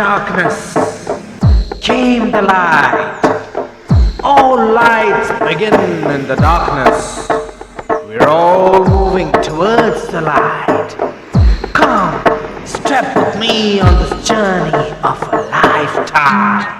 darkness came the light. All lights begin in the darkness. We're all moving towards the light. Come, step with me on this journey of a lifetime.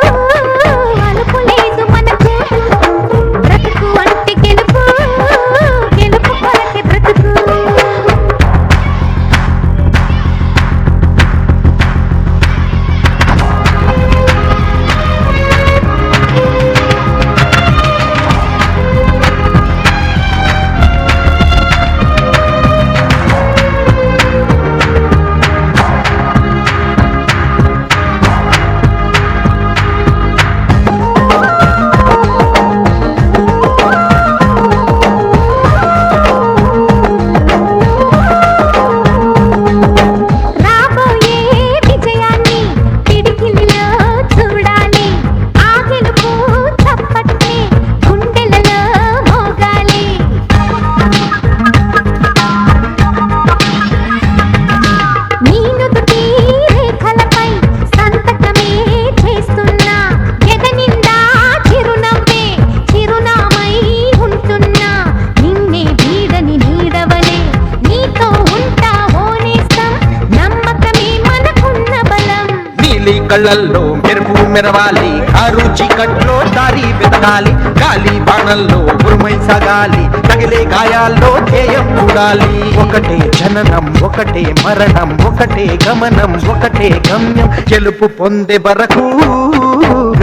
కళ్ళల్లో మెరుపు మెరవాలి. Car చీకట్లో దారి వెతకాలి. గాలి బాణల్లో ఉరుమై సగాలి. తగిలే గాయాల్లో ధ్యేయం చూడాలి ఒకటే జననం ఒకటే మరణం ఒకటే గమనం ఒకటే గమ్యం. గెలుపు పొందే వరకు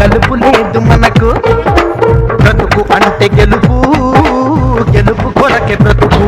గలుపు లేదు మనకు. బ్రతుకు అంటే గెలుపు గెలుపు కొరకే బ్రతుకు.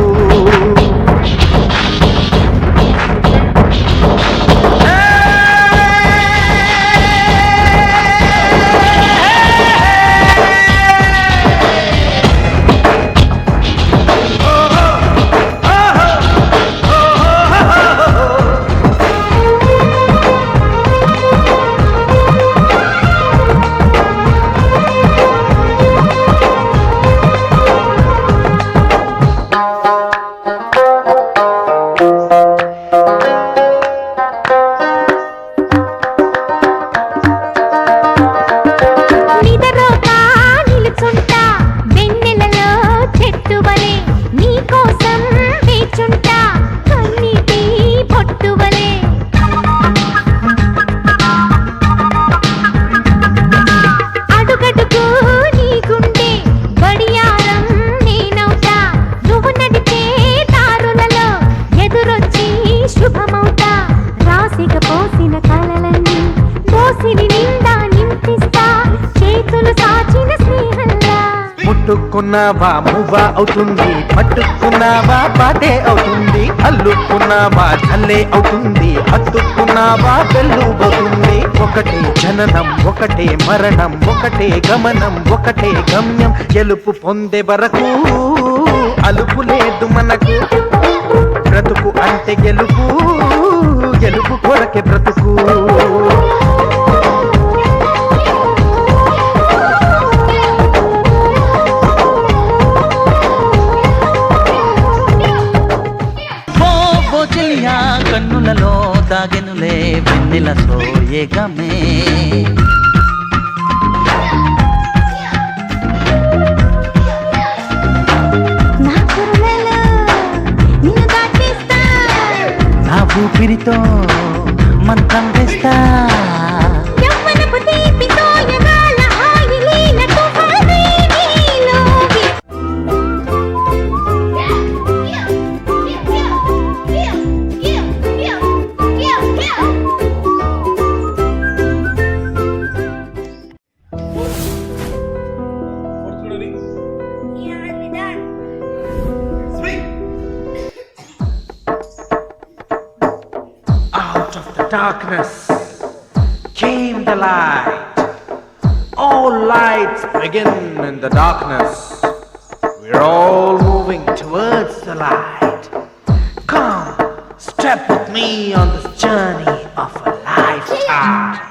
ముట్టుకున్నావా మువ్వ అవుతుంది పట్టుకున్నావా? పాటే అవుతుంది అల్లుకున్నావా? చల్లే అవుతుంది హత్తుకున్నావా? అవుతుంది ఒకటే జననం ఒకటే మరణం ఒకటే గమనం ఒకటే గమ్యం. గెలుపు పొందే వరకు అలుపు లేదు మనకు. బ్రతుకు అంటే గెలుపు గెలుపు కొరకే బ్రతుకు. కన్నులలో దాగెనులే వెన్నెల సోయగమే. నా ఊపిరితో మంత్రం వేస్తా. Darkness came the light. All lights begin in the darkness. We're all moving towards the light. Come, step with me on this journey of a lifetime.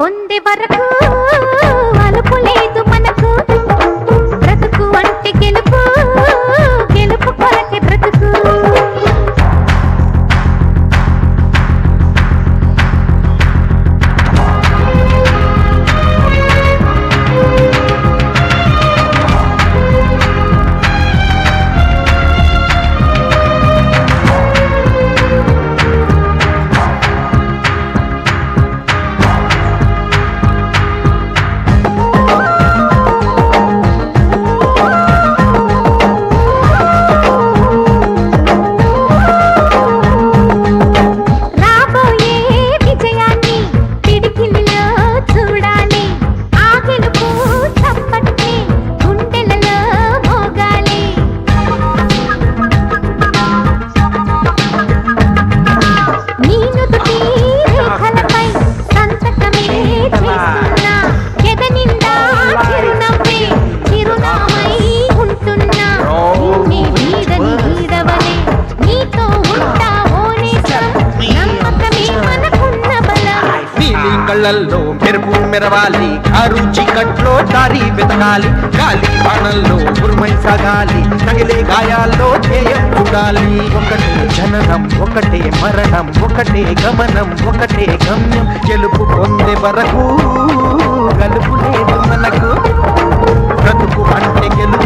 పొందే వరకు దారి గాలి బాణల్లో ఉరుమై సాగాలి. తగిలే గాయాల్లో ధ్యేయం చూడాలి. ఒకటే జననం ఒకటే మరణం ఒకటే గమనం ఒకటే గమ్యం. గెలుపు పొందే వరకు గలుపు లేదు మనకు. బ్రతుకు అంటే గెలుపు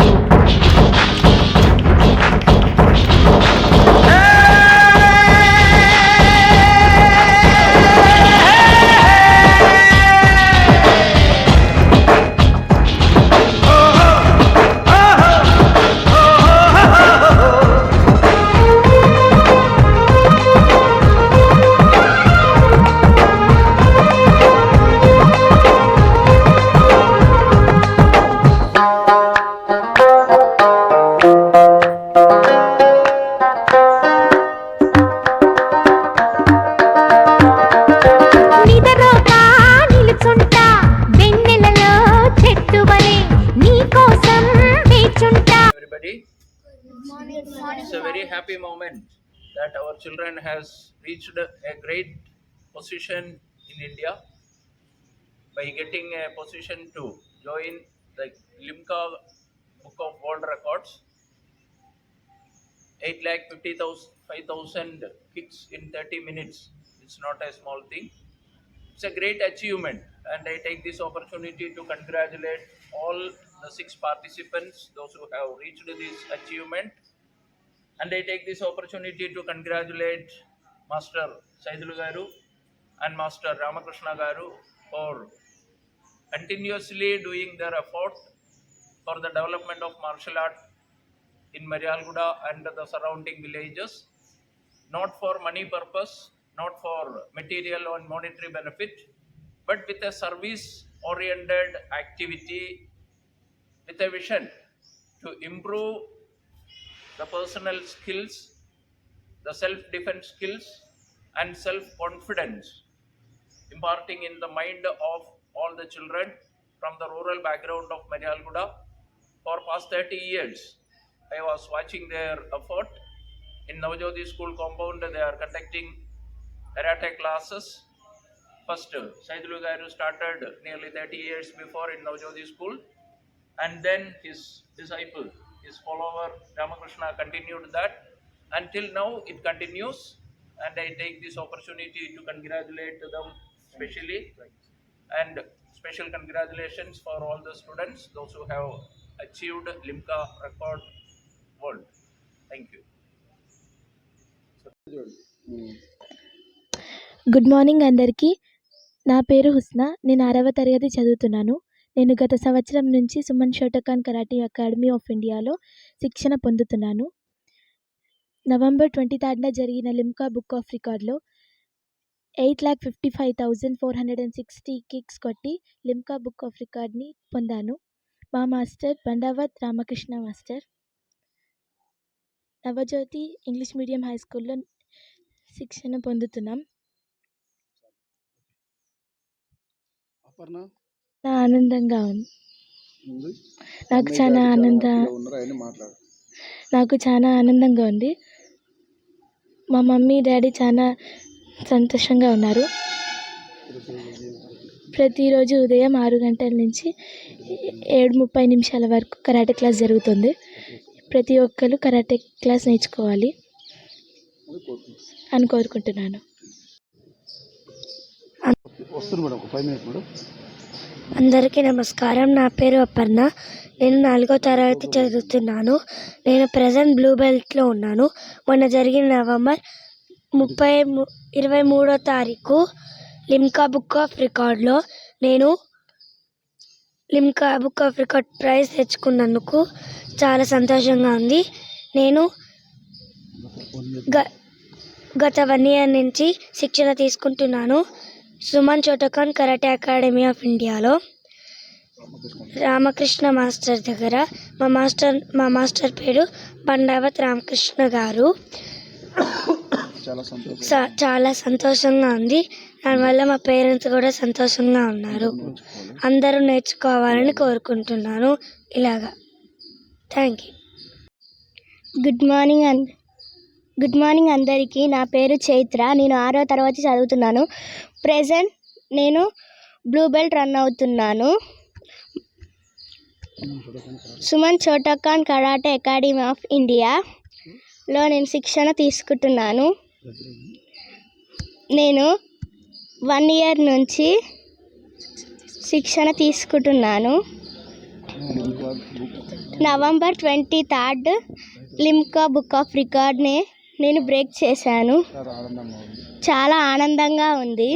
Position to join the Limca Book of World Records. 8 lakh 50,000 5,000 kicks in 30 minutes. It's not a small thing. It's a great achievement, and I take this opportunity to congratulate all the six participants, those who have reached this achievement. And I take this opportunity to congratulate Master Saidulu Garu and Master Ramakrishna Garu for continuously doing their effort for the development of martial art in Marialguda and the surrounding villages, not for money purpose, not for material or monetary benefit, but with a service oriented activity with a vision to improve the personal skills, the self defense skills, and self confidence, imparting in the mind of all the children from the rural background of Marialguda for past 30 years. I was watching their effort. In Navajodi school compound, they are conducting karate classes. First, Saidulu Garu started nearly 30 years before in Navajodi school, and then his disciple, his follower Ramakrishna continued that. Until now, it continues, and I take this opportunity to congratulate them specially, and special congratulations for all the students, those who have achieved Limca record world. Thank you. Good morning అందరికీ నా పేరు హుస్నా నేను ఆరవ తరగతి చదువుతున్నాను నేను గత సంవత్సరం నుంచి Suman Shotokan karate academy of ఇండియాలో శిక్షణ పొందుతున్నాను నవంబర్ ట్వంటీ థర్డ్న జరిగిన Limca book of రికార్డ్లో eight lakh fifty five thousand four hundred and sixty kicks కొట్టి లిమ్కా బుక్ ఆఫ్ రికార్డ్ని పొందాను. మా master Bandavath Ramakrishna master. Navajyothi English medium high స్కూల్లో శిక్షణ పొందుతున్నాం. నా ఆనందంగా ఉంది నాకు చాలా ఆనంద నాకు చాలా ఆనందంగా ఉంది. మా మమ్మీ డాడీ చాలా సంతోషంగా ఉన్నారు. ప్రతిరోజు ఉదయం ఆరు గంటల నుంచి ఏడు ముప్పై నిమిషాల వరకు కరాటే క్లాస్ జరుగుతుంది. ప్రతి ఒక్కరు కరాటే క్లాస్ నేర్చుకోవాలి అని కోరుకుంటున్నాను. అందరికీ నమస్కారం. నా పేరు అపర్ణ. నేను నాలుగో తరగతి చదువుతున్నాను. నేను ప్రజెంట్ బ్లూ బెల్ట్లో ఉన్నాను. మొన్న జరిగిన నవంబర్ ముప్పై ము- ఇరవై మూడో తారీఖు లిమ్కా బుక్ ఆఫ్ రికార్డ్లో నేను Limca book of record prize తెచ్చుకున్నందుకు చాలా సంతోషంగా ఉంది. నేను గ గత వన్ ఇయర్ నుంచి శిక్షణ తీసుకుంటున్నాను. Suman Shotokan karate academy of ఇండియాలో. రామకృష్ణ మాస్టర్ దగ్గర మా మాస్టర్ మా మాస్టర్ పేరు బండావత్ రామకృష్ణ గారు. చాలా సంతోషం స- చాలా సంతోషంగా ఉంది. దానివల్ల మా పేరెంట్స్ కూడా సంతోషంగా ఉన్నారు. అందరూ నేర్చుకోవాలని కోరుకుంటున్నాను. ఇలాగా. Thank you good morning and good morning అందరికీ. నా పేరు చైత్ర. నేను ఆరో తరగతి చదువుతున్నాను. ప్రెజెంట్ నేను బ్లూ బెల్ట్ రన్ అవుతున్నాను. Suman Shotokan karate academy of ఇండియాలో నేను శిక్షణ తీసుకుంటున్నాను. నేను వన్ ఇయర్ నుంచి శిక్షణ తీసుకుంటున్నాను. November twenty third Limca book of రికార్డ్ని నేను బ్రేక్ చేశాను. చాలా ఆనందంగా ఉంది చాలా ఆనందంగా ఉంది.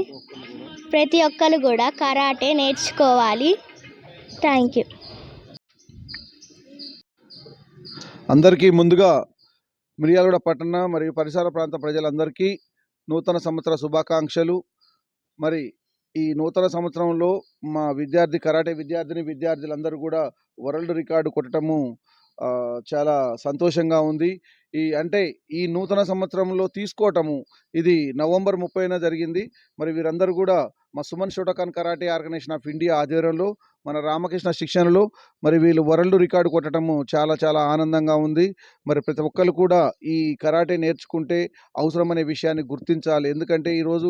ప్రతి ఒక్కరు కూడా కరాటే నేర్చుకోవాలి. Thank you. అందరికీ ముందుగా మిర్యాలగూడ పట్టణ మరియు పరిసర ప్రాంత ప్రజలందరికీ నూతన సంవత్సర శుభాకాంక్షలు. మరి ఈ నూతన సంవత్సరంలో మా విద్యార్థి కరాటే విద్యార్థిని విద్యార్థులందరూ కూడా వరల్డ్ రికార్డు కొట్టడము చాలా సంతోషంగా ఉంది. ఈ అంటే ఈ నూతన సంవత్సరంలో తీసుకోవటము ఇది నవంబర్ ముప్పైన జరిగింది. మరి వీరందరూ కూడా మా Suman Shotokan karate organisation of India ఆధ్వర్యంలో మన రామకృష్ణ శిక్షణలో మరి వీళ్ళు వరల్డ్ రికార్డు కొట్టడము చాలా చాలా ఆనందంగా ఉంది. మరి ప్రతి ఒక్కరు కూడా ఈ కరాటే నేర్చుకుంటే అవసరమనే విషయాన్ని గుర్తించాలి. ఎందుకంటే ఈరోజు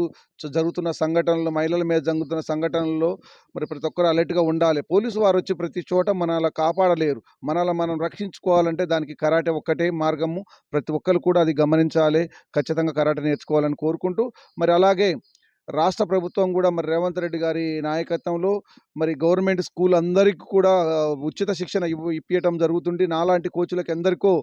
జరుగుతున్న సంఘటనలు మహిళల మీద జరుగుతున్న సంఘటనల్లో మరి ప్రతి ఒక్కరు అలర్ట్గా ఉండాలి. పోలీసు వారు వచ్చి ప్రతి చోట మనలా కాపాడలేరు. మనలా మనం రక్షించుకోవాలంటే దానికి కరాటే ఒక్కటే మార్గము. ప్రతి ఒక్కరు కూడా అది గమనించాలి. ఖచ్చితంగా కరాటే నేర్చుకోవాలని కోరుకుంటూ మరి అలాగే రాష్ట్ర ప్రభుత్వం కూడా మరి రేవంత్ రెడ్డి గారి నాయకత్వంలో మరి గవర్నమెంట్ స్కూల్ అందరికీ కూడా ఉచిత శిక్షణ ఇవ్వ ఇప్పించడం జరుగుతుంది నాలాంటి కోచ్లకి ఎందరికో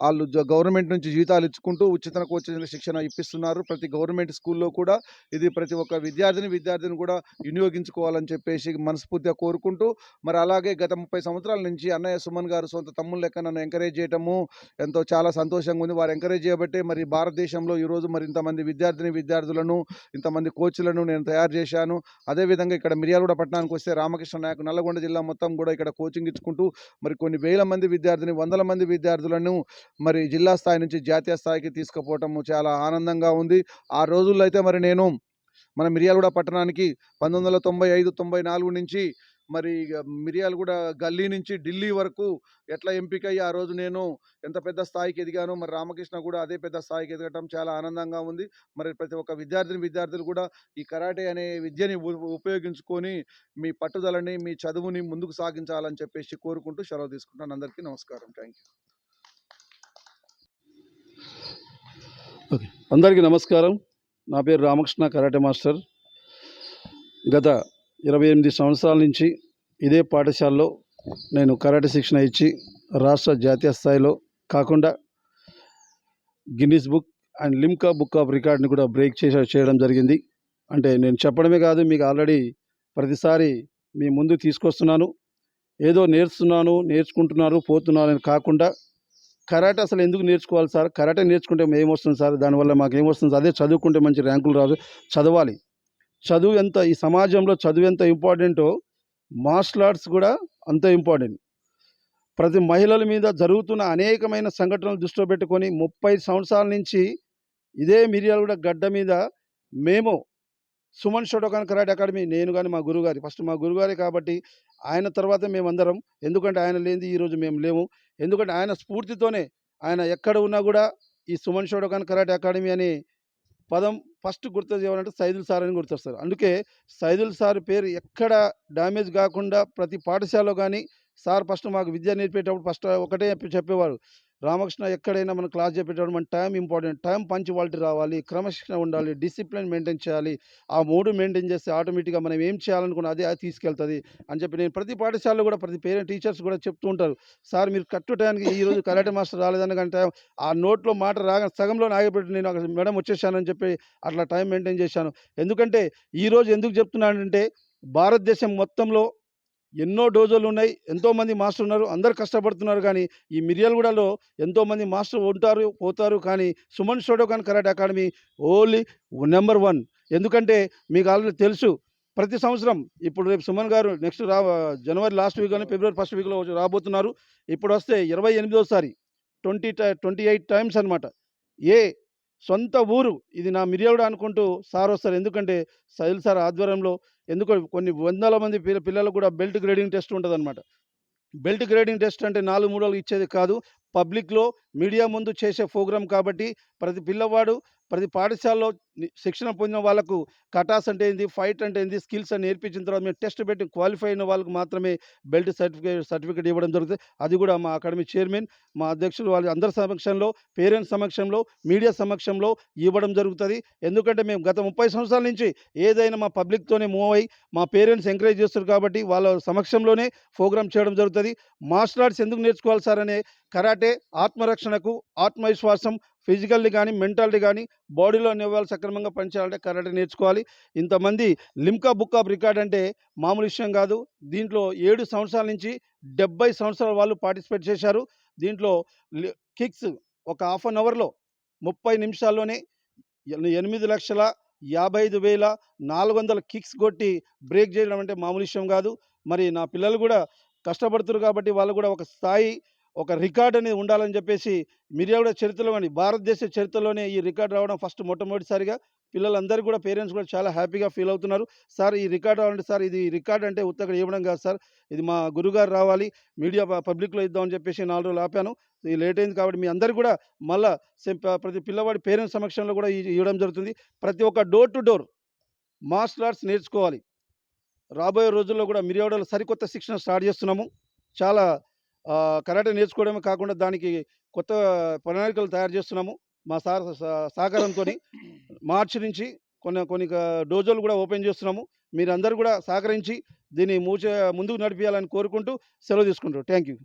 వాళ్ళు గవర్నమెంట్ నుంచి జీతాలు ఇచ్చుకుంటూ ఉచిత కోచింగ్ శిక్షణ ఇప్పిస్తున్నారు. ప్రతి గవర్నమెంట్ స్కూల్లో కూడా ఇది ప్రతి ఒక్క విద్యార్థిని విద్యార్థిని కూడా వినియోగించుకోవాలని చెప్పేసి మనస్ఫూర్తిగా కోరుకుంటూ మరి అలాగే గత ముప్పై సంవత్సరాల నుంచి అన్నయ్య సుమన్ గారు సొంత తమ్ముళ్ళ లెక్క నన్ను ఎంకరేజ్ చేయటము ఎంతో చాలా సంతోషంగా ఉంది. వారు ఎంకరేజ్ చేయబట్టే మరి భారతదేశంలో ఈరోజు మరి ఇంతమంది విద్యార్థిని విద్యార్థులను ఇంతమంది కోచ్లను నేను తయారు చేశాను. అదేవిధంగా ఇక్కడ మిర్యాలగూడ పట్టణానికి వస్తే రామకృష్ణ నాయక్ నల్లగొండ జిల్లా మొత్తం కూడా ఇక్కడ కోచింగ్ ఇచ్చుకుంటూ మరి కొన్ని వేల మంది విద్యార్థిని వందల మంది విద్యార్థులను మరి జిల్లా స్థాయి నుంచి జాతీయ స్థాయికి తీసుకుపోవటము చాలా ఆనందంగా ఉంది. ఆ రోజుల్లో అయితే మరి నేను మన మిర్యాలగూడ పట్టణానికి పంతొమ్మిది వందల తొంభై ఐదు తొంభై నాలుగు నుంచి మరి ఇక మిర్యాలగూడ గల్లీ నుంచి ఢిల్లీ వరకు ఎట్లా ఎంపికయ్యి ఆ రోజు నేను ఎంత పెద్ద స్థాయికి ఎదిగాను మరి రామకృష్ణ కూడా అదే పెద్ద స్థాయికి ఎదగటం చాలా ఆనందంగా ఉంది. మరి ప్రతి ఒక్క విద్యార్థిని విద్యార్థులు కూడా ఈ కరాటే అనే విద్యని ఉపయోగించుకొని మీ పట్టుదలని మీ చదువుని ముందుకు సాగించాలని చెప్పేసి కోరుకుంటూ సెలవు తీసుకుంటాను అందరికీ నమస్కారం. Thank okay. అందరికీ నమస్కారం. నా పేరు రామకృష్ణ కరాటే మాస్టర్. గత ఇరవై ఎనిమిది సంవత్సరాల నుంచి ఇదే పాఠశాలలో నేను కరాటే శిక్షణ ఇచ్చి రాష్ట్ర జాతీయ స్థాయిలో కాకుండా Guinness book and Limca book of రికార్డ్ని కూడా బ్రేక్ చేసే చేయడం జరిగింది. అంటే నేను చెప్పడమే కాదు మీకు ఆల్రెడీ ప్రతిసారి మీ ముందు తీసుకొస్తున్నాను. ఏదో నేర్చుతున్నాను నేర్చుకుంటున్నారు పోతున్నాను అని కాకుండా కరాటే అసలు ఎందుకు నేర్చుకోవాలి సార్? కరాటే నేర్చుకుంటే ఏమొస్తుంది సార్? దానివల్ల మాకు ఏమొస్తుంది సార్? అదే చదువుకుంటే మంచి ర్యాంకులు రాదు. చదవాలి. చదువు ఎంత ఈ సమాజంలో చదువు ఎంత ఇంపార్టెంటో మార్షల్ ఆర్ట్స్ కూడా అంత ఇంపార్టెంట్. ప్రతి మహిళల మీద జరుగుతున్న అనేకమైన సంఘటనలు దృష్టిలో పెట్టుకొని ముప్పై సంవత్సరాల నుంచి ఇదే మిర్యాలగూడ గడ్డ మీద మేము సుమన్ షోటోకాన్ కరాటే అకాడమీ నేను కానీ మా గురుగారి ఫస్ట్ మా గురుగారి కాబట్టి ఆయన తర్వాత మేమందరం. ఎందుకంటే ఆయన లేనిది ఈరోజు మేము లేము. ఎందుకంటే ఆయన స్ఫూర్తితోనే ఆయన ఎక్కడ ఉన్నా కూడా ఈ సుమన్ షోడోకాన్ కరాటే అకాడమీ అనే పదం ఫస్ట్ గుర్తు చేయాలంటే సైదుల్ సార్ అని గుర్తొస్తారు అందుకే సైదుల్ సార్ పేరు ఎక్కడ డ్యామేజ్ కాకుండా ప్రతి పాఠశాలలో కానీ సార్ ఫస్ట్ మాకు విద్య నేర్పేటప్పుడు ఫస్ట్ ఒకటే చెప్పేవారు. రామకృష్ణ ఎక్కడైనా మనం క్లాస్ చెప్పేటప్పుడు మన టైం ఇంపార్టెంట్. టైం పంచువాలిటీ రావాలి క్రమశిక్షణ ఉండాలి డిసిప్లిన్ మెయింటైన్ చేయాలి. ఆ మూడు మెయింటైన్ చేస్తే ఆటోమేటిక్గా మనం ఏం చేయాలనుకున్న అదే అది తీసుకెళ్తుంది అని చెప్పి నేను ప్రతి పాఠశాలలో కూడా ప్రతి పేరెంట్ టీచర్స్ కూడా చెప్తూ ఉంటారు. సార్ మీరు కట్టు టైంకి ఈ రోజు కరాటే మాస్టర్ రాలేదని టైం ఆ నోట్లో మాట రాగా సగంలో ఆగిపెట్టి నేను అక్కడ మేడం వచ్చేసానని చెప్పి అట్లా టైం మెయింటైన్ చేశాను. ఎందుకంటే ఈరోజు ఎందుకు చెప్తున్నానంటే భారతదేశం మొత్తంలో ఎన్నో డోజులు ఉన్నాయి ఎంతోమంది మాస్టర్ ఉన్నారు అందరు కష్టపడుతున్నారు కానీ ఈ మిర్యాలగూడలో ఎంతోమంది మాస్టర్ ఉంటారు పోతారు కానీ Suman Shotokan karate academy only number one. ఎందుకంటే మీకు ఆల్రెడీ తెలుసు ప్రతి సంవత్సరం ఇప్పుడు రేపు సుమన్ గారు నెక్స్ట్ రా జనవరి లాస్ట్ వీక్ కానీ ఫిబ్రవరి ఫస్ట్ వీక్లో రాబోతున్నారు. ఇప్పుడు వస్తే ఇరవై ఎనిమిదోసారి ట్వంటీ ట్వంటీ ఎయిట్ టైమ్స్ అనమాట ఏ సొంత ఊరు. ఇది నా మిర్యాలగూడ అనుకుంటూ సార్ వస్తారు. ఎందుకంటే సైల్ సార్ ఆధ్వర్యంలో ఎందుకో కొన్ని వందల మంది పిల్ల పిల్లలకు కూడా బెల్ట్ గ్రేడింగ్ టెస్ట్ ఉంటుంది బెల్ట్ గ్రేడింగ్ టెస్ట్ అంటే నాలుగు మూడోలు ఇచ్చేది కాదు. పబ్లిక్లో మీడియా ముందు చేసే ప్రోగ్రామ్ కాబట్టి ప్రతి పిల్లవాడు ప్రతి పాఠశాలలో శిక్షణ పొందిన వాళ్ళకు కటాస్ అంటే ఏంది ఫైట్ అంటే ఏంది స్కిల్స్ అని నేర్పించిన తర్వాత మేము టెస్ట్ పెట్టి క్వాలిఫై అయిన వాళ్ళకు మాత్రమే బెల్ట్ సర్టిఫికేట్ సర్టిఫికేట్ ఇవ్వడం జరుగుతుంది. అది కూడా మా అకాడమీ చైర్మన్ మా అధ్యక్షులు వాళ్ళ అందరి సమక్షంలో పేరెంట్స్ సమక్షంలో మీడియా సమక్షంలో ఇవ్వడం జరుగుతుంది. ఎందుకంటే మేము గత ముప్పై సంవత్సరాల నుంచి ఏదైనా మా పబ్లిక్తోనే మూవ్ అయ్యి మా పేరెంట్స్ ఎంకరేజ్ చేస్తారు కాబట్టి వాళ్ళ సమక్షంలోనే ప్రోగ్రామ్ చేయడం జరుగుతుంది. మార్షల్ ఆర్ట్స్ ఎందుకు నేర్చుకోవాలి సార్ అనే కరాటే ఆత్మరక్షణకు ఆత్మవిశ్వాసం ఫిజికల్ని కానీ మెంటాలిటీ కానీ బాడీలో నివ్వాలి సక్రమంగా పనిచేయాలంటే కరాటే నేర్చుకోవాలి. ఇంతమంది లిమ్కా బుక్ ఆఫ్ రికార్డ్ అంటే మామూలు విషయం కాదు. దీంట్లో ఏడు సంవత్సరాల నుంచి డెబ్బై సంవత్సరాల వాళ్ళు పార్టిసిపేట్ చేశారు. దీంట్లో కిక్స్ ఒక హాఫ్ అన్ అవర్లో ముప్పై నిమిషాల్లోనే ఎనిమిది లక్షల యాభై ఐదు వేల నాలుగు వందల కిక్స్ కొట్టి బ్రేక్ చేయడం అంటే మామూలు విషయం కాదు. మరి నా పిల్లలు కూడా కష్టపడుతున్నారు కాబట్టి వాళ్ళు కూడా ఒక స్థాయి ఒక రికార్డ్ అనేది ఉండాలని చెప్పేసి మిర్యాడ చరిత్రలో కానీ భారతదేశ చరిత్రలోనే ఈ రికార్డ్ రావడం ఫస్ట్ మొట్టమొదటిసారిగా. పిల్లలందరూ కూడా పేరెంట్స్ కూడా చాలా హ్యాపీగా ఫీల్ అవుతున్నారు. సార్ ఈ రికార్డ్ రావాలంటే సార్ ఇది రికార్డ్ అంటే ఉత్తక్కడ ఇవ్వడం కాదు సార్. ఇది మా గురుగారు రావాలి. మీడియా పబ్లిక్లో ఇద్దామని చెప్పేసి నాలుగు రోజులు ఆపాను. ఇది లేట్ అయింది కాబట్టి మీ అందరు కూడా మళ్ళా ప్రతి పిల్లవాడి పేరెంట్స్ సమక్షంలో కూడా ఇవ్వడం జరుగుతుంది. ప్రతి ఒక్క door to door martial arts నేర్చుకోవాలి. రాబోయే రోజుల్లో కూడా మిర్యాడలో సరికొత్త శిక్షణ స్టార్ట్ చేస్తున్నాము. చాలా కరాటే నేర్చుకోవడమే కాకుండా దానికి కొత్త ప్రణాళికలు తయారు చేస్తున్నాము. మా సార్ సహకారంతో మార్చి నుంచి కొన్ని కొన్ని డోజోలు కూడా ఓపెన్ చేస్తున్నాము. మీరందరూ కూడా సహకరించి దీన్ని మూచ ముందుకు నడిపించాలని కోరుకుంటూ సెలవు తీసుకుంటారు థ్యాంక్ యూ